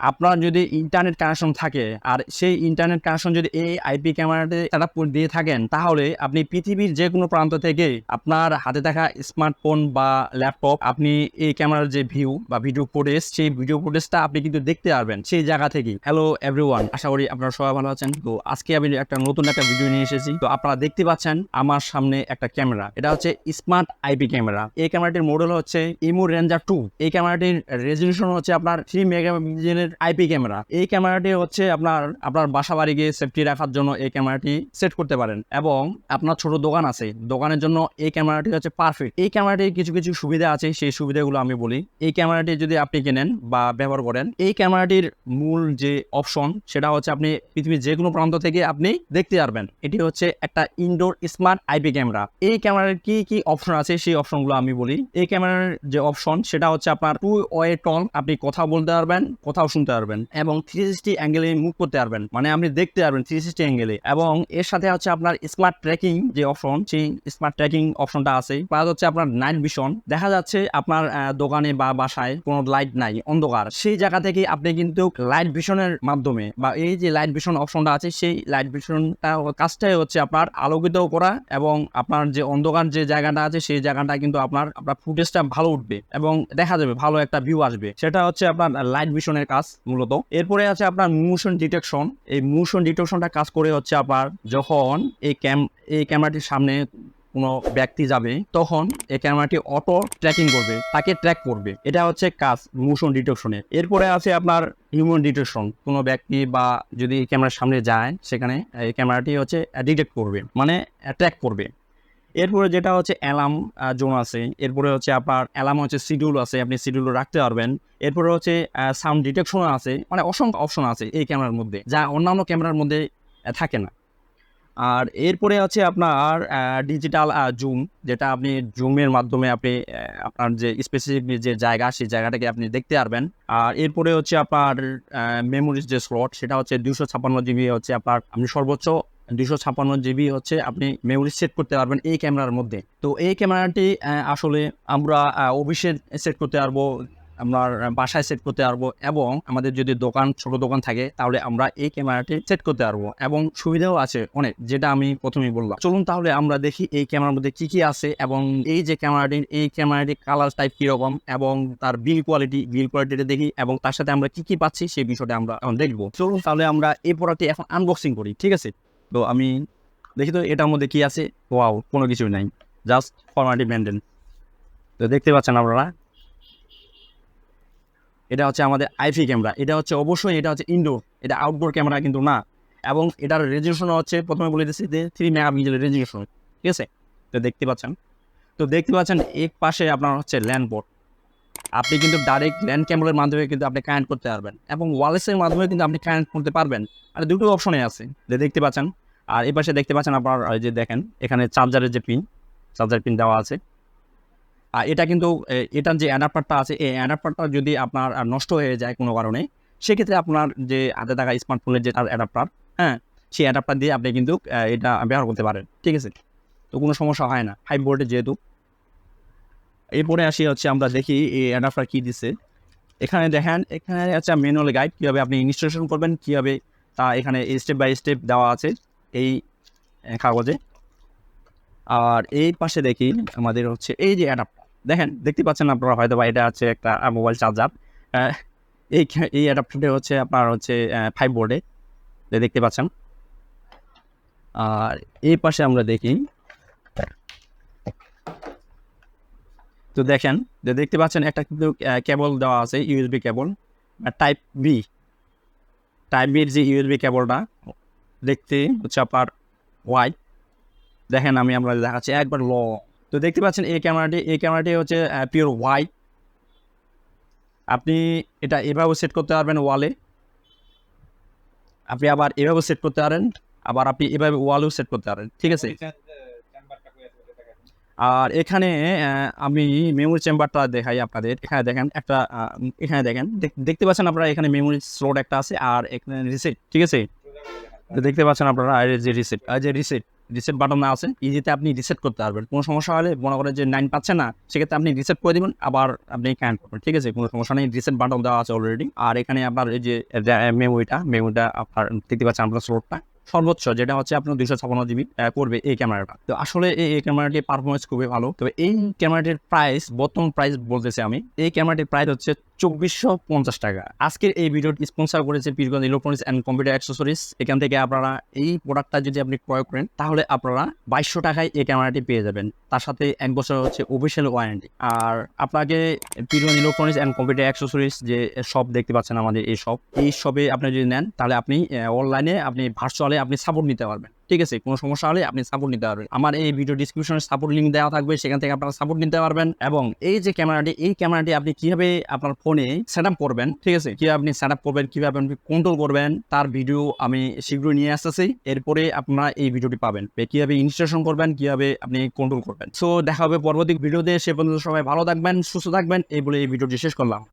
আপনার যদি internet connection থাকে, আর সেই ইন্টারনেট কানেকশন যদি এই আইপি ক্যামেরাতে সেট দিয়ে থাকেন, তাহলে আপনি পৃথিবীর যে কোনো প্রান্ত থেকে আপনার হাতে থাকা স্মার্টফোন বা ল্যাপটপ আপনি এই ক্যামেরার যে ভিউ বা ভিডিও ফুটেজ সেই ভিডিও ফুটেজটা আপনি কিন্তু দেখতে পারবেন সেই জায়গা থেকে হ্যালো এভরিওয়ান আশা করি আপনারা সবাই ভালো আছেন। তো আজকে আমি একটা নতুন একটা ভিডিও নিয়ে এসেছি। তো আপনারা দেখতে পাচ্ছেন আমার সামনে একটা ক্যামেরা এটা হচ্ছে স্মার্ট আইপি ক্যামেরা এই ক্যামেরাটির মডেল হচ্ছে ইমো রেঞ্জার টু এই ক্যামেরাটির রেজলিউশন হচ্ছে আপনার থ্রি মেগাপিক্সেলের আইপি ক্যামেরা। এই ক্যামেরাটি হচ্ছে আপনার আপনার বাসা বাড়ি গিয়ে সেফটি রাখার জন্য এই ক্যামেরাটি সেট করতে পারেন। এবং আপনার ছোট দোকান আছে, দোকানের জন্য এই ক্যামেরাটি হচ্ছে পারফেক্ট এই ক্যামেরাটির কিছু কিছু সুবিধা আছে, সেই সুবিধাগুলো আমি বলি। এই ক্যামেরাটি যদি আপনি কেনেন বা ব্যবহার করেন, এই ক্যামেরাটির মূল যে অপশন সেটা হচ্ছে আপনি পৃথিবীর যে কোনো প্রান্ত থেকে আপনি দেখতে পারবেন। এটি হচ্ছে একটা ইনডোর স্মার্ট আইপি ক্যামেরা। এই ক্যামেরার কি কি অপশন আছে, সেই অপশনগুলো আমি বলি। এই ক্যামেরার যে অপশন সেটা হচ্ছে আপনার টু ওয়ে টন আপনি কথা বলতে পারবেন, কোথাও শুনতে পারবেন এবং থ্রি সিক্সটি অ্যাঙ্গেলে মুভ করতে পারবেন। মানে আপনি দেখতে পারবেন থ্রি সিক্সটি অ্যাঙ্গেলে এবং এর সাথে হচ্ছে আপনার স্মার্ট ট্র্যাকিং যে অপশন সেই স্মার্ট ট্র্যাকিং অপশনটা আছে। প্লাস হচ্ছে আপনার নাইট ভিশন দেখা যাচ্ছে আপনার দোকানে বা বাসায় কোনো লাইট নাই, অন্ধকার। সেই জায়গা থেকে আপনি কিন্তু লাইট ভিশনের মাধ্যমে বা এই যে লাইট ভিশন অপশনটা আছে, সেই লাইট ভিশনটা কাজটাই হচ্ছে আপনার আলোকিত করা এবং আপনার যে অন্ধকার যে জায়গাটা আছে, সেই জায়গাটা কিন্তু আপনার আপনার ফুটেজটা ভালো উঠবে এবং দেখা যাবে, ভালো একটা ভিউ আসবে। সেটা হচ্ছে আপনার লাইট ভিশনের কাজ। মূলত। এরপরে আছে আপনার মোশন ডিটেকশন এই মোশন ডিটেকশনটা কাজ করে হচ্ছে আপনার যখন এই ক্যাম এই ক্যামেরাটির সামনে কোনো ব্যক্তি যাবে, তখন এই ক্যামেরাটি অটো ট্র্যাকিং করবে, তাকে ট্র্যাক করবে। এটা হচ্ছে কাজ মোশন ডিটেকশনের এরপরে আছে আপনার হিউম্যান ডিটেকশন কোনো ব্যক্তি বা যদি ক্যামেরার সামনে যায়, সেখানে এই ক্যামেরাটি হচ্ছে ডিটেক্ট করবে মানে ট্র্যাক করবে। এরপরে যেটা হচ্ছে অ্যালার্ম জোন আছে। এরপরে হচ্ছে আপনার অ্যালার্ম হচ্ছে শিডিউল আছে, আপনি শিডিউল রাখতে পারবেন। এরপরে হচ্ছে সাউন্ড ডিটেকশন আছে মানে অসংখ্য অপশন আছে এই ক্যামেরার মধ্যে, যা অন্যান্য ক্যামেরার মধ্যে থাকে না। আর এরপরে আছে আপনার ডিজিটাল জুম যেটা আপনি জুমের মাধ্যমে আপনি আপনার যে স্পেসিফিক যে জায়গা, সেই জায়গাটাকে আপনি দেখতে পারবেন। আর এরপরে হচ্ছে আপনার মেমোরিজ যে স্লট সেটা হচ্ছে দুশো ছাপ্পান্ন জিবি হচ্ছে আপনার, আপনি সর্বোচ্চ দুশো ছাপ্পান্ন জিবি হচ্ছে আপনি মেমোরি সেট করতে পারবেন এই ক্যামেরার মধ্যে। তো এই ক্যামেরাটি আসলে আমরা অফিসে সেট করতে পারব আপনার বাসায় সেট করতে পারব এবং আমাদের যদি দোকান, ছোট দোকান থাকে, তাহলে আমরা এই ক্যামেরাটি সেট করতে পারব এবং সুবিধাও আছে অনেক, যেটা আমি প্রথমেই বললাম। চলুন তাহলে আমরা দেখি এই ক্যামেরার মধ্যে কি কি আছে এবং এই যে ক্যামেরাটি এই ক্যামেরাটির কালার টাইপ কীরকম এবং তার বিল কোয়ালিটি বিল কোয়ালিটিটা দেখি এবং তার সাথে আমরা কি কি পাচ্ছি সেই বিষয়টা আমরা দেখব। চলুন তাহলে আমরা এই প্রোডাক্টটি এখন আনবক্সিং করি, ঠিক আছে? তো আমি দেখি তো এটার মধ্যে কি আছে? ওয়াও কোনো কিছুই নাই। জাস্ট ফর্মালিটি মেনটেন তো দেখতে পাচ্ছেন আপনারা। এটা হচ্ছে আমাদের আইফি ক্যামেরা এটা হচ্ছে অবশ্যই এটা হচ্ছে ইনডোর এটা আউটডোর ক্যামেরা কিন্তু না। এবং এটার রেজলিউশন হচ্ছে প্রথমে বলে দিচ্ছি যে থ্রি মেগা মেগাপিক্সেলের রেজলিউশন ঠিক আছে? তো দেখতে পাচ্ছেন। তো দেখতে পাচ্ছেন, এক পাশে আপনার হচ্ছে ল্যান্ড পোর্ট আপনি কিন্তু ডাইরেক্ট ল্যান্ড ক্যামেরার মাধ্যমে কিন্তু আপনি কানেক্ট করতে পারবেন এবং ওয়ালেসের মাধ্যমে কিন্তু আপনি কানেক্ট করতে পারবেন। আর দুটো অপশনে আছে, যে দেখতে পাচ্ছেন, আর এই পাশে দেখতে পাচ্ছেন আপনার যে দেখেন, এখানে চার্জারের যে পিন চার্জার পিন দেওয়া আছে। আর এটা কিন্তু এটার যে অ্যাডাপ্টারটা আছে, এই অ্যাডাপ্টারটা যদি আপনার নষ্ট হয়ে যায় কোনো কারণে, সেক্ষেত্রে আপনার যে হাতে থাকা স্মার্টফোনের যে অ্যাডাপ্টার হ্যাঁ সেই অ্যাডাপ্টার দিয়ে আপনি কিন্তু এটা ব্যবহার করতে পারেন, ঠিক আছে? তো কোনো সমস্যা হয় না। ফাইভ ভোল্টের যেহেতু এরপরে আসি হচ্ছে আমরা দেখি এই অ্যাডাপ্টার কী দিচ্ছে এখানে দেখেন, এখানে হচ্ছে ম্যানুয়াল গাইড কীভাবে আপনি ইনস্টলেশন করবেন, কীভাবে তা এখানে স্টেপ বাই স্টেপ দেওয়া আছে এই কাগজে। আর এই পাশে দেখি আমাদের হচ্ছে এই যে অ্যাডাপ্টার দেখেন, দেখতে পাচ্ছেন আপনারা হয়তো বা এটা হচ্ছে একটা মোবাইল চার্জার এই এই অ্যাডাপ্টারটা হচ্ছে আপনার হচ্ছে ফাইভ বোর্ডে দেখতে পাচ্ছেন। আর এই পাশে আমরা দেখি তো দেখেন, যে দেখতে পাচ্ছেন একটা কিন্তু কেবল দেওয়া আছে USB cable type B type বির যে ইউএসবি কেবলটা দেখতে হচ্ছে আপনার ওয়াই দেখেন আমি আমরা দেখাচ্ছি, একবার ল। তো দেখতে পাচ্ছেন এই ক্যামেরাটি এই ক্যামেরাটি হচ্ছে পিওর হোয়াইট আপনি এটা এভাবে সেট করতে পারবেন ওয়ালে আপনি আবার এভাবে সেট করতে পারেন, আবার আপনি এভাবে ওয়ালেও সেট করতে পারেন, ঠিক আছে? আর এখানে আমি মেমোরি চেম্বারটা দেখাই আপনাদের। এখানে দেখেন একটা এখানে দেখেন, দেখ- দেখতে পাচ্ছেন আপনারা এখানে মেমোরি স্লট একটা আছে আর এখানে রিসেট ঠিক আছে? দেখতে পাচ্ছেন আপনারা আর যে রিসেট আর যে রিসেট রিসেট বাটন না আছে। ইজিতে আপনি রিসেট করতে পারবেন। কোনো সমস্যা হলে মনে করেন যে নাইন পাচ্ছে না, সেক্ষেত্রে আপনি রিসেট করে দেবেন, আবার আপনি কানেক্ট করবেন, ঠিক আছে? কোনো সমস্যা নেই রিসেট বাটন দেওয়া আছে অলরেডি আর এখানে আপনার এই যে মেমোরিটা মেমোরিটা আপনার, দেখতে পাচ্ছেন আপনার স্লোটটা সর্বোচ্চ, যেটা হচ্ছে আপনার দুইশো ছাপান্ন জিবি করবে এই ক্যামেরাটা। তো আসলে এই এই ক্যামেরাটির পারফরমেন্স খুবই ভালো। তবে এই ক্যামেরাটির প্রাইস বর্তমান প্রাইস বলতেছি আমি, এই ক্যামেরাটির প্রাইস হচ্ছে চব্বিশশো পঞ্চাশ টাকা। আজকের এই ভিডিওটি স্পন্সর করেছে Pirganj electronics and computer accessories এখান থেকে আপনারা এই প্রোডাক্টটা যদি আপনি ক্রয় করেন, তাহলে আপনারা বাইশশো টাকায় এই ক্যামেরাটি পেয়ে যাবেন। তার সাথে এক বছর হচ্ছে অফিসিয়াল ওয়ারেন্টি আর আপনাকে Pirganj electronics and computer accessories যে শপ দেখতে পাচ্ছেন আমাদের এই শপ এই শপে আপনি যদি নেন, তাহলে আপনি অনলাইনে আপনি ভার্চুয়ালে আপনি সাপোর্ট নিতে পারবেন। ঠিক আছে, কোনো সমস্যা হলে আপনি সাপোর্ট নিতে পারবেন। আমার এই ভিডিও ডিসক্রিপশনে সাপোর্ট লিঙ্ক দেওয়া থাকবে, সেখান থেকে আপনারা সাপোর্ট নিতে পারবেন এবং এই যে ক্যামেরাটি এই ক্যামেরাটি আপনি কীভাবে আপনার ফোনে সেট করবেন, ঠিক আছে, কীভাবে আপনি সেট করবেন, কীভাবে আপনি কন্ট্রোল করবেন, তার ভিডিও আমি শীঘ্রই নিয়ে আসতেছি। এরপরে আপনারা এই ভিডিওটি পাবেন। কীভাবে ইনস্টলেশন করবেন, কীভাবে আপনি কন্ট্রোল করবেন। সো দেখা হবে পরবর্তী ভিডিওতে সে পর্যন্ত সবাই ভালো থাকবেন, সুস্থ থাকবেন। এই বলে এই ভিডিওটি শেষ করলাম।